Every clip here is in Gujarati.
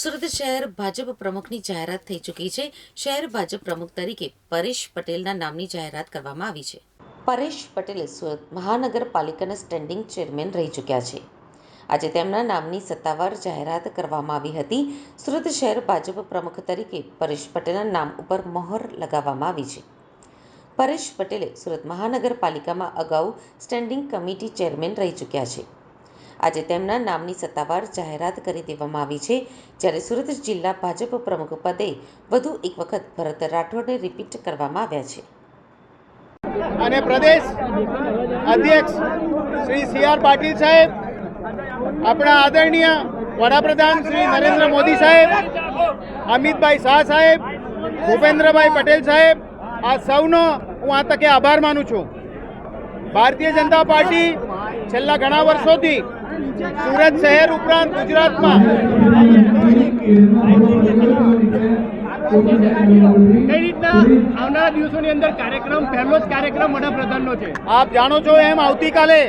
સુરત શહેર ભાજપ પ્રમુખની જાહેરાત થઈ ચૂકી છે. શહેર ભાજપ પ્રમુખ તરીકે પરેશ પટેલના નામની જાહેરાત કરવામાં આવી છે. પરેશ પટેલે સુરત મહાનગરપાલિકાના સ્ટેન્ડિંગ ચેરમેન રહી ચૂક્યા છે. આજે તેમના નામની સત્તાવાર જાહેરાત કરવામાં આવી હતી. સુરત શહેર ભાજપ પ્રમુખ તરીકે પરેશ પટેલના નામ ઉપર મહોર લગાવવામાં આવી છે. પરેશ પટેલે સુરત મહાનગરપાલિકામાં અગાઉ સ્ટેન્ડિંગ કમિટી ચેરમેન રહી ચૂક્યા છે. આજે તેમના નામની સત્તાવાર જાહેરાત કરી દેવામાં આવી છે, જ્યારે સુરત જિલ્લા ભાજપ પ્રમુખ પદે વધુ એક વખત ભરત રાઠોડને રિપીટ કરવામાં આવ્યા છે. અને પ્રદેશ અધ્યક્ષ શ્રી સી આર પાટીલ સાહેબ, આપણા આદરણીય વડાપ્રધાન શ્રી નરેન્દ્ર મોદી સાહેબ, અમિતભાઈ શાહ સાહેબ, ભૂપેન્દ્રભાઈ પટેલ સાહેબ, આ સૌનો હું આ તકે આભાર માનું છું. ભારતીય જનતા પાર્ટી છેલ્લા ઘણા વર્ષોથી સુરત શહેર ઉપરાંત ગુજરાતમાં. કઈ રીતના આવનારા દિવસોની અંદર કાર્યક્રમ પહેલો જ કાર્યક્રમ વડાપ્રધાનનો છે? આપ જાણો છો એમ આવતીકાલે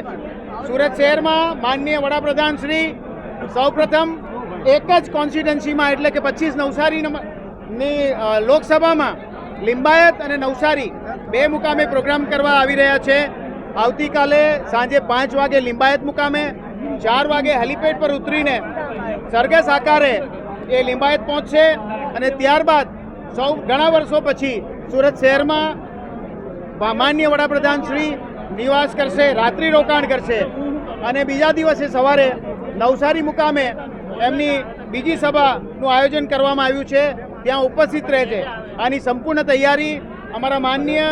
સુરત શહેરમાં માનનીય વડાપ્રધાન શ્રી સૌપ્રથમ એક જ કોન્સ્ટિટ્યુન્સીમાં એટલે કે પચીસ નવસારી ની લોકસભામાં લિંબાયત અને નવસારી બે મુકામે પ્રોગ્રામ કરવા આવી રહ્યા છે. આવતીકાલે સાંજે પાંચ વાગે લિંબાયત મુકામે ચાર વાગે હેલિપેડ પર ઉતરીને સરઘસ આકારે એ લિંબાયત પહોંચશે અને ત્યારબાદ સૌ ઘણા વર્ષો પછી સુરત શહેરમાં માન્ય વડાપ્રધાન શ્રી નિવાસ કરશે, રાત્રિ રોકાણ કરશે અને બીજા દિવસે સવારે નવસારી મુકામે એમની બીજી સભાનું આયોજન કરવામાં આવ્યું છે. ત્યાં ઉપસ્થિત રહે છે આની સંપૂર્ણ તૈયારી અમારા માનનીય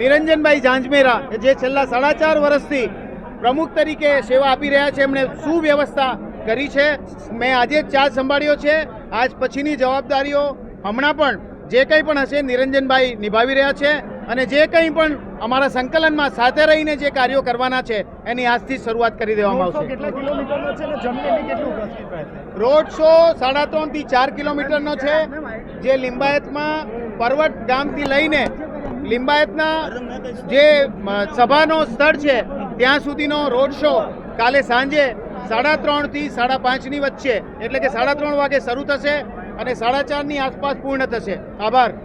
નિરંજનભાઈ ઝાંઝમેરા, જે છેલ્લા સાડા ચાર વર્ષથી પ્રમુખ તરીકે સેવા આપી રહ્યા છે. એમણે શું વ્યવસ્થા કરી છે. મેં આજે જ ચાર્જ સંભાળ્યો છે. આજ પછીની જવાબદારીઓ હમણાં પણ જે કંઈ પણ હશે નિરંજનભાઈ નિભાવી રહ્યા છે અને જે કંઈ પણ અમારા સંકલનમાં સાથે રહીને જે કાર્યો કરવાના છે એની આજથી શરૂઆત કરી દેવામાં આવશે. રોડ શો સાડા ત્રણથી ચાર કિલોમીટરનો છે. જે લિંબાયતમાં પર્વત ગામથી લઈને લિંબાયતના જે સભાનો સ્થળ છે ત્યાં સુધીનો રોડ શો કાલે સાંજે સાડા ત્રણથી સાડા પાંચની વચ્ચે. એટલે કે સાડા ત્રણ વાગે શરૂ થશે અને સાડા ચારની આસપાસ પૂર્ણ થશે. આભાર.